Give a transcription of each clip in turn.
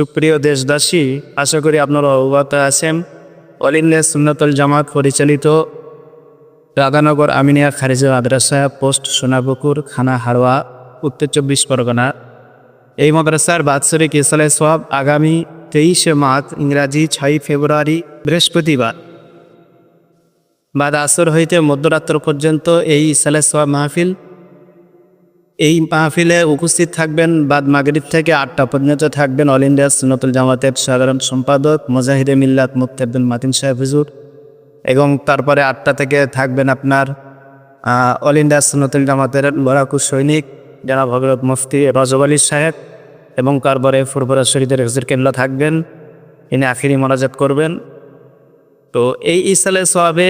সুপ্রিয় দেশবাসী, আশা করি আপনারা অবগত আছেন। অল ইন্ডিয়া সুন্নতল জামাত পরিচালিত রাধানগর আমিনিয়া খারিজা মাদ্রাসা পোস্ট সোনাপুকুর, খানা হারোয়া, উত্তর চব্বিশ পরগনা। এই মাদ্রাসার বাৎসরিক ইসালে সব আগামী তেইশে মার্চ ইংরাজি ছয় ফেব্রুয়ারি, বৃহস্পতিবার। বাদ আসর হইতে মধ্যরাত্র পর্যন্ত এই ইসালে সব মাহফিল এই মাহফিলে উপস্থিত থাকবেন বাদ মাগরিব থেকে আটটা পর্যন্ত থাকবেন অল ইন্ডিয়া সুন্নতুল জামাতের সাধারণ সম্পাদক মোজাহিদে মিল্লাত মুফতি মাতিন সাহেব হুজুর। এবং তারপরে আটটা থেকে থাকবেন আপনার অল ইন্ডিয়া সুন্নতুল জামাতের বরাকু সৈনিক জনাব হজরত মুফতি রজব আলী সাহেব এবং তারপরে ফুরফুরা শরীদের হুজুর কেল্লা থাকবেন। ইনি আখিরি মোনাজাত করবেন। তো এই ইসালে সোয়াবে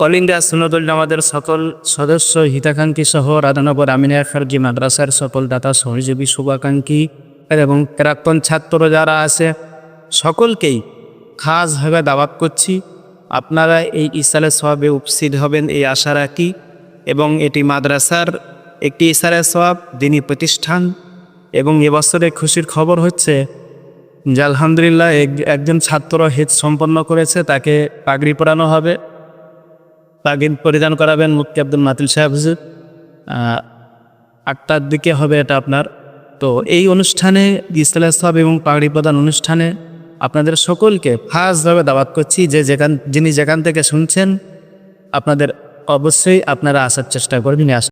ইন্ডিয়া সুন্নতুল জামাতের সকল সদস্য হিতাকাঙ্ক্ষী সহ রাধানগর আমিনিয়া খারজি মাদ্রাসার সকল দাতা সহযোগী, শুভাকাঙ্ক্ষী এবং প্রাক্তন ছাত্র যারা আছে, সকলকেই খাসভাবে দাওয়াত করছি। আপনারা এই ইসালে সবাবে উপস্থিত হবেন এই আশা রাখি এবং এটি মাদ্রাসার একটি ইসালে সব দিনী প্রতিষ্ঠান এবং এবছরে খুশির খবর হচ্ছে যে আলহামদুলিল্লাহ এক- একজন ছাত্র হেদ সম্পন্ন করেছে, তাকে পাগড়ি পরানো হবে। পাগিন পরিধান করাবেন মুক্তি আব্দুল মাতিল সাহেব হুজুর। আটটার দিকে হবে এটা আপনার। তো এই অনুষ্ঠানে ইসলাম সাহেব এবং পাগড়ি প্রদান অনুষ্ঠানে আপনাদের সকলকে ফার্স্টভাবে দাওয়াত করছি। যে যেখান, যিনি যেখান থেকে শুনছেন, আপনাদের অবশ্যই আপনারা আসার চেষ্টা করবেন। আস